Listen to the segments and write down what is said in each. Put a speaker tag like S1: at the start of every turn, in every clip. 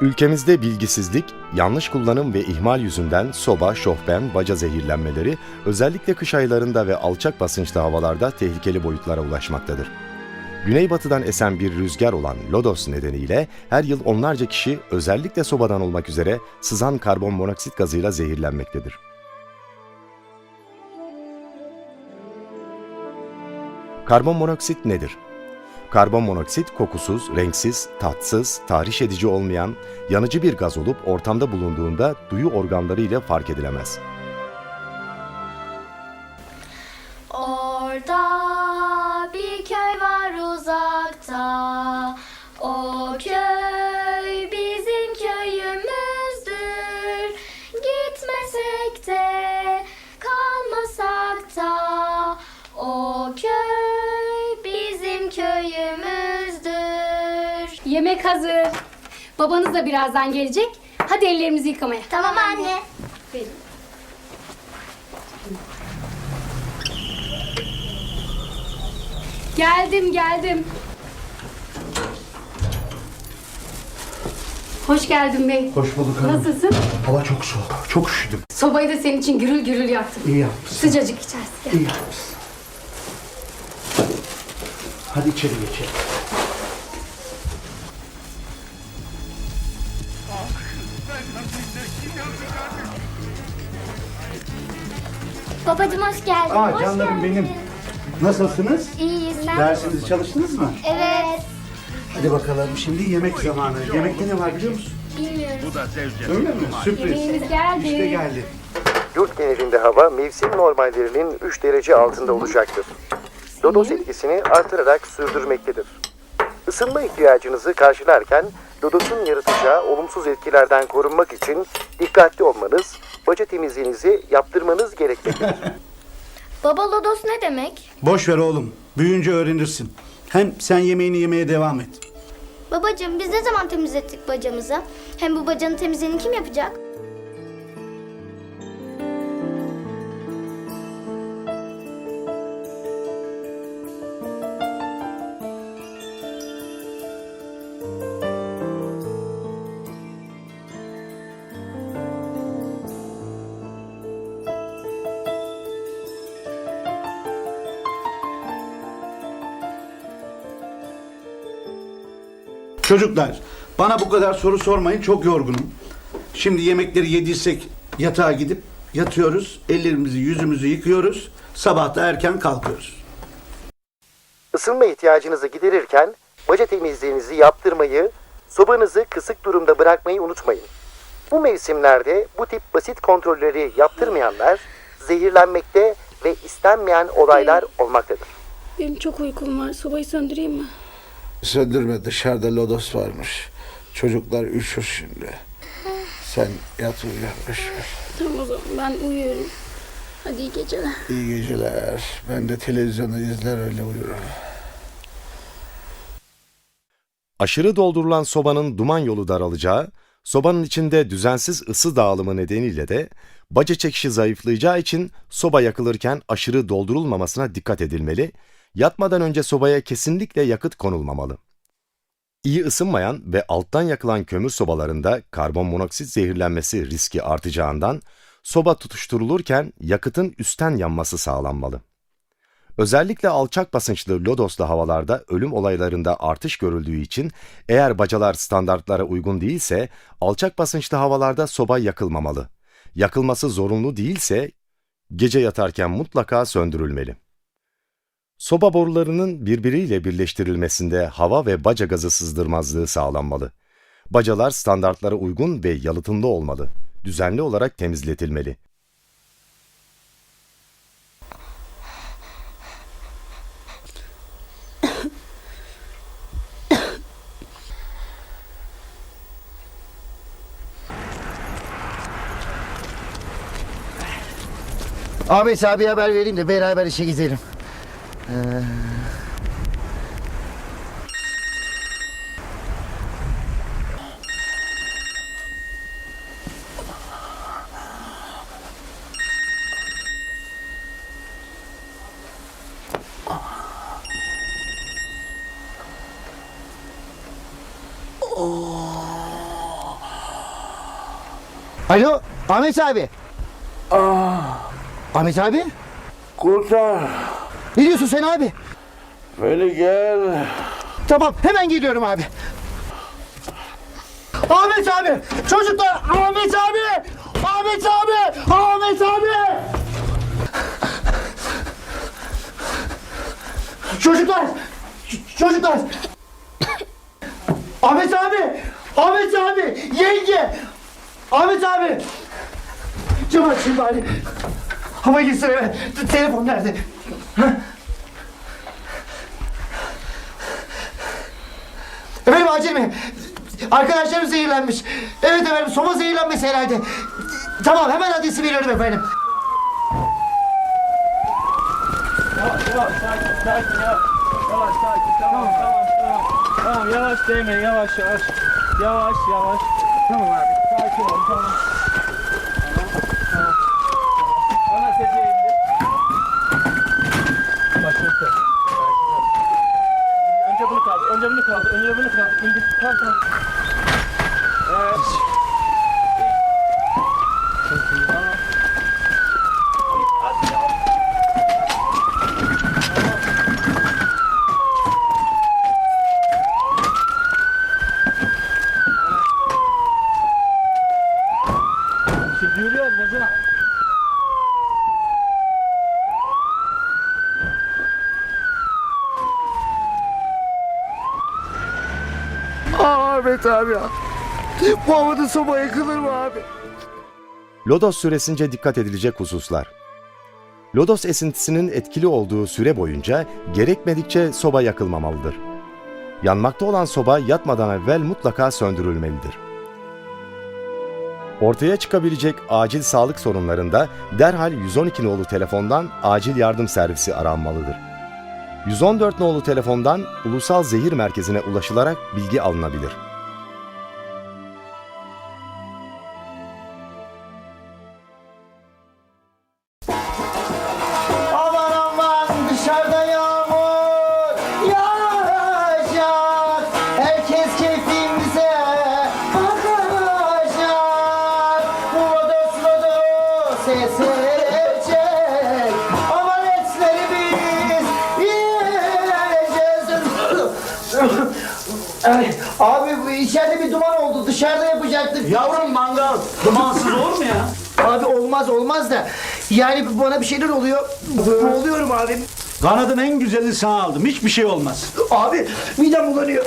S1: Ülkemizde bilgisizlik, yanlış kullanım ve ihmal yüzünden soba, şofben, baca zehirlenmeleri özellikle kış aylarında ve alçak basınçlı havalarda tehlikeli boyutlara ulaşmaktadır. Güneybatıdan esen bir rüzgar olan lodos nedeniyle her yıl onlarca kişi özellikle sobadan olmak üzere sızan karbon monoksit gazıyla zehirlenmektedir. Karbon monoksit nedir? Karbon monoksit kokusuz, renksiz, tatsız, tahriş edici olmayan, yanıcı bir gaz olup ortamda bulunduğunda duyu organları ile fark edilemez.
S2: Orada bir köy var uzakta.
S3: Yemek hazır. Babanız da birazdan gelecek. Hadi ellerimizi yıkamaya.
S2: Tamam anne.
S3: Geldim geldim. Hoş geldin bey.
S4: Hoş bulduk hanım.
S3: Nasılsın?
S4: Hava çok soğuk. Çok üşüdüm.
S3: Sobayı da senin için gürül gürül yaktım.
S4: İyi yapmışsın.
S3: Sıcacık içersin. Gel.
S4: İyi yapmışsın. Hadi içeri geçelim.
S2: Babacım hoş geldin.
S4: Aa
S2: Hoş
S4: canlarım
S2: geldin.
S4: benim. Nasılsınız?
S2: İyiyiz sen.
S4: Dersinizi çalıştınız mı?
S2: Evet.
S4: Hadi bakalım şimdi yemek zamanı. Yemekte ne var biliyor musun?
S2: Bilmiyorum.
S4: Öyle mi? Sürpriz.
S3: Yemeğimiz geldi.
S4: İşte geldi.
S1: Yurt genelinde hava mevsim normallerinin 3 derece altında olacaktır. Lodos etkisini artırarak sürdürmektedir. Isınma ihtiyacınızı karşılarken Lodos'un yaratacağı olumsuz etkilerden korunmak için dikkatli olmanız, baca temizliğinizi yaptırmanız gerekmektedir.
S2: Baba lodos ne demek?
S4: Boş ver oğlum. Büyüyünce öğrenirsin. Hem sen yemeğini yemeye devam et.
S2: Babacığım biz ne zaman temizlettik bacamızı? Hem bu bacanın temizliğini kim yapacak?
S4: Çocuklar bana bu kadar soru sormayın çok yorgunum. Şimdi yemekleri yediysek yatağa gidip yatıyoruz. Ellerimizi yüzümüzü yıkıyoruz. Sabah da erken kalkıyoruz.
S1: Isınma ihtiyacınızı giderirken baca temizliğinizi yaptırmayı, sobanızı kısık durumda bırakmayı unutmayın. Bu mevsimlerde bu tip basit kontrolleri yaptırmayanlar zehirlenmekte ve istenmeyen olaylar olmaktadır.
S3: Benim çok uykum var. Sobayı söndüreyim mi?
S4: Söndürme dışarıda lodos varmış. Çocuklar üşür şimdi. Sen yat uyu. ver.
S3: Tamam o zaman ben uyuyorum. Hadi iyi geceler.
S4: İyi geceler. Ben de televizyonu izler öyle uyurum.
S1: Aşırı doldurulan sobanın duman yolu daralacağı, sobanın içinde düzensiz ısı dağılımı nedeniyle de baca çekişi zayıflayacağı için soba yakılırken aşırı doldurulmamasına dikkat edilmeli, yatmadan önce sobaya kesinlikle yakıt konulmamalı. İyi ısınmayan ve alttan yakılan kömür sobalarında karbon monoksit zehirlenmesi riski artacağından soba tutuşturulurken yakıtın üstten yanması sağlanmalı. Özellikle alçak basınçlı lodoslu havalarda ölüm olaylarında artış görüldüğü için eğer bacalar standartlara uygun değilse alçak basınçlı havalarda soba yakılmamalı. Yakılması zorunlu değilse gece yatarken mutlaka söndürülmeli. Soba borularının birbiriyle birleştirilmesinde hava ve baca gazı sızdırmazlığı sağlanmalı. Bacalar standartlara uygun ve yalıtımlı olmalı. Düzenli olarak temizletilmeli.
S5: Ahmet abi haber vereyim de beraber işe gidelim. Alo Ahmet abi. Ah. Ahmet abi.
S6: Kurtar.
S5: Ne diyorsun sen abi?
S6: Beni gel.
S5: Tamam hemen geliyorum abi. Ahmet abi! Çocuklar! Ahmet abi! Ahmet abi! Ahmet abi! Çocuklar! Ç- Çocuklar! Ahmet abi! Ahmet abi! Yenge! Ahmet abi! Cam açayım bari. Hava gitsin Telefon nerede? Efendim acil mi? Arkadaşlarım zehirlenmiş. Evet efendim soma zehirlenmesi herhalde. Tamam hemen adresi veriyorum efendim.
S7: Yavaş sakin tamam tamam tamam. Tamam yavaş değme yavaş yavaş. Yavaş yavaş. Tamam abi sakin ol. Tamam tamam. Ana tepeye indir. Başını tut. Önce bunu kaldır. Önce bunu kaldır. Önce bunu kaldır. İndir. Tamam tamam. Evet. Çok iyi. Tamam. Hadi yavaş. Yürüyoruz mesela.
S5: Ahmet abi ya. Bu havada soba yakılır mı abi?
S1: Lodos süresince dikkat edilecek hususlar. Lodos esintisinin etkili olduğu süre boyunca gerekmedikçe soba yakılmamalıdır. Yanmakta olan soba yatmadan evvel mutlaka söndürülmelidir. Ortaya çıkabilecek acil sağlık sorunlarında derhal 112 nolu telefondan acil yardım servisi aranmalıdır. 114 nolu telefondan ulusal zehir merkezine ulaşılarak bilgi alınabilir.
S5: İçeride bir duman oldu. Dışarıda yapacaktık.
S4: Yavrum mangal dumansız olur mu ya?
S5: Abi olmaz olmaz da. Yani bana bir şeyler oluyor. Oluyorum abi.
S4: Kanadın en güzelini sana aldım. Hiçbir şey olmaz.
S5: Abi midem bulanıyor.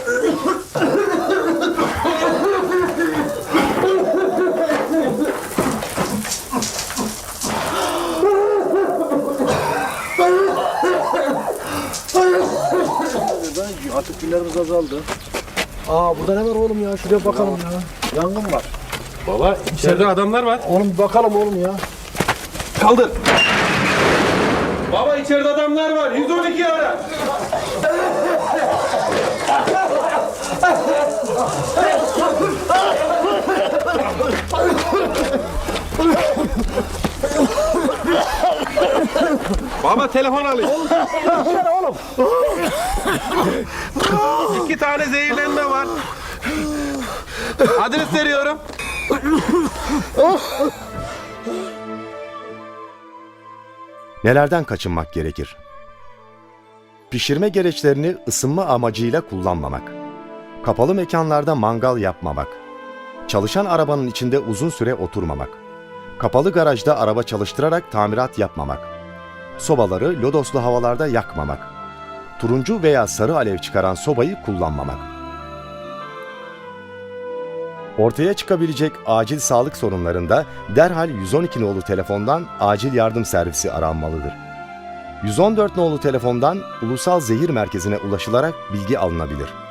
S7: Artık günlerimiz azaldı. Aa burada ne var oğlum ya? Şuraya bakalım ya. Yangın var.
S8: Baba içeride adamlar var.
S7: Oğlum bir bakalım oğlum ya.
S8: Kaldır. Baba içeride adamlar var. 112 ara. Baba telefon alayım. Oğlum. İki tane zehirlenme var. Adres veriyorum.
S1: Nelerden kaçınmak gerekir? Pişirme gereçlerini ısınma amacıyla kullanmamak. Kapalı mekanlarda mangal yapmamak. Çalışan arabanın içinde uzun süre oturmamak. Kapalı garajda araba çalıştırarak tamirat yapmamak. Sobaları lodoslu havalarda yakmamak. Turuncu veya sarı alev çıkaran sobayı kullanmamak. Ortaya çıkabilecek acil sağlık sorunlarında derhal 112 nolu telefondan acil yardım servisi aranmalıdır. 114 nolu telefondan ulusal zehir merkezine ulaşılarak bilgi alınabilir.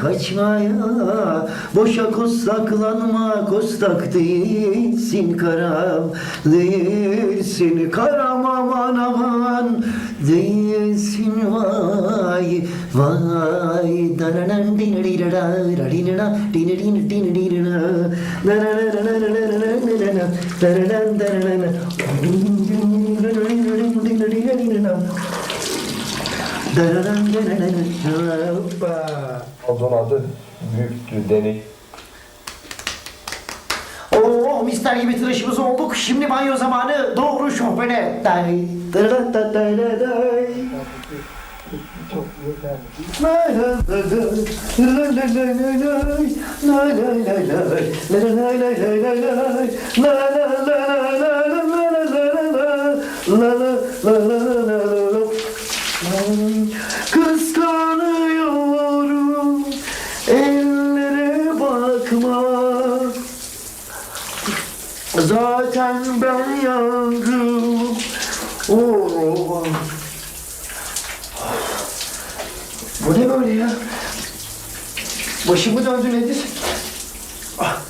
S5: Kaçmaya boşa kostaklanma kostak değilsin karam değilsin karam aman aman değilsin vay vay daranan dinirira rarinira dinirin dinirira daranan daranan Hoppa.
S6: Ozon adı büyüktü, denek.
S5: Oo mister gibi tıraşımız olduk. Şimdi banyo zamanı. Doğru şofbene. Day, dırı da day da day. Lay lay lay lay, Zaten ben yangım Oo. Bu ne böyle ya? Başımı döndü nedir? Ah.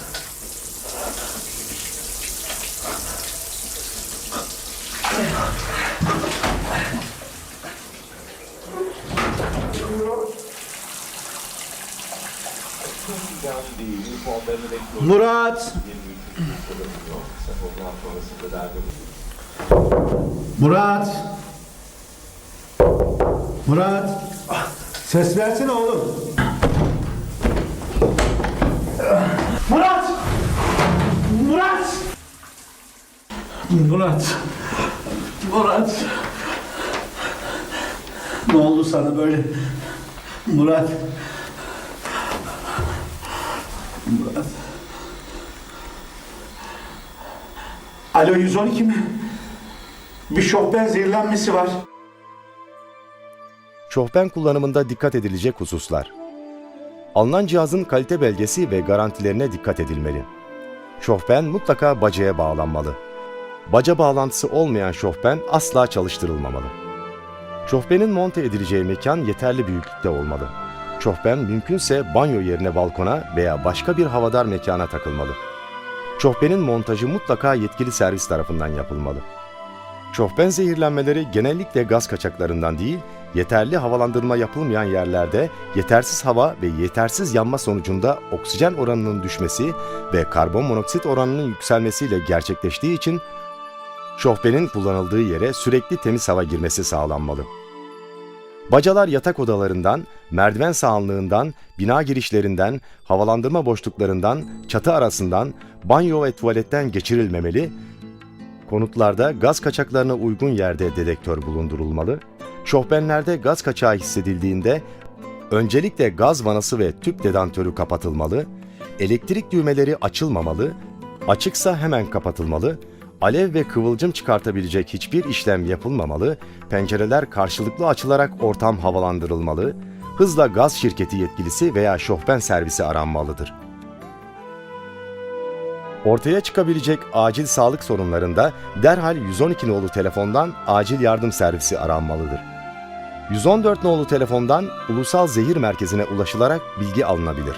S4: Murat! Murat! Murat! Ah, Ses versene oğlum.
S5: Murat! Murat!
S4: Murat! Murat! Ne oldu sana böyle? Murat! Murat! Alo 112 mi? Bir şofben zehirlenmesi var.
S1: Şofben kullanımında dikkat edilecek hususlar. Alınan cihazın kalite belgesi ve garantilerine dikkat edilmeli. Şofben mutlaka bacaya bağlanmalı. Baca bağlantısı olmayan şofben asla çalıştırılmamalı. Şofbenin monte edileceği mekan yeterli büyüklükte olmalı. Şofben mümkünse banyo yerine balkona veya başka bir havadar mekana takılmalı. Şofbenin montajı mutlaka yetkili servis tarafından yapılmalı. Şofben zehirlenmeleri genellikle gaz kaçaklarından değil, yeterli havalandırma yapılmayan yerlerde yetersiz hava ve yetersiz yanma sonucunda oksijen oranının düşmesi ve karbon monoksit oranının yükselmesiyle gerçekleştiği için şofbenin kullanıldığı yere sürekli temiz hava girmesi sağlanmalı. Bacalar yatak odalarından, merdiven sahanlığından, bina girişlerinden, havalandırma boşluklarından, çatı arasından, banyo ve tuvaletten geçirilmemeli, Konutlarda gaz kaçaklarına uygun yerde dedektör bulundurulmalı. Şofbenlerde gaz kaçağı hissedildiğinde öncelikle gaz vanası ve tüp dedantörü kapatılmalı. Elektrik düğmeleri açılmamalı. Açıksa hemen kapatılmalı. Alev ve kıvılcım çıkartabilecek hiçbir işlem yapılmamalı. Pencereler karşılıklı açılarak ortam havalandırılmalı. Hızla gaz şirketi yetkilisi veya şofben servisi aranmalıdır. Ortaya çıkabilecek acil sağlık sorunlarında derhal 112 nolu telefondan acil yardım servisi aranmalıdır. 114 nolu telefondan ulusal zehir merkezine ulaşılarak bilgi alınabilir.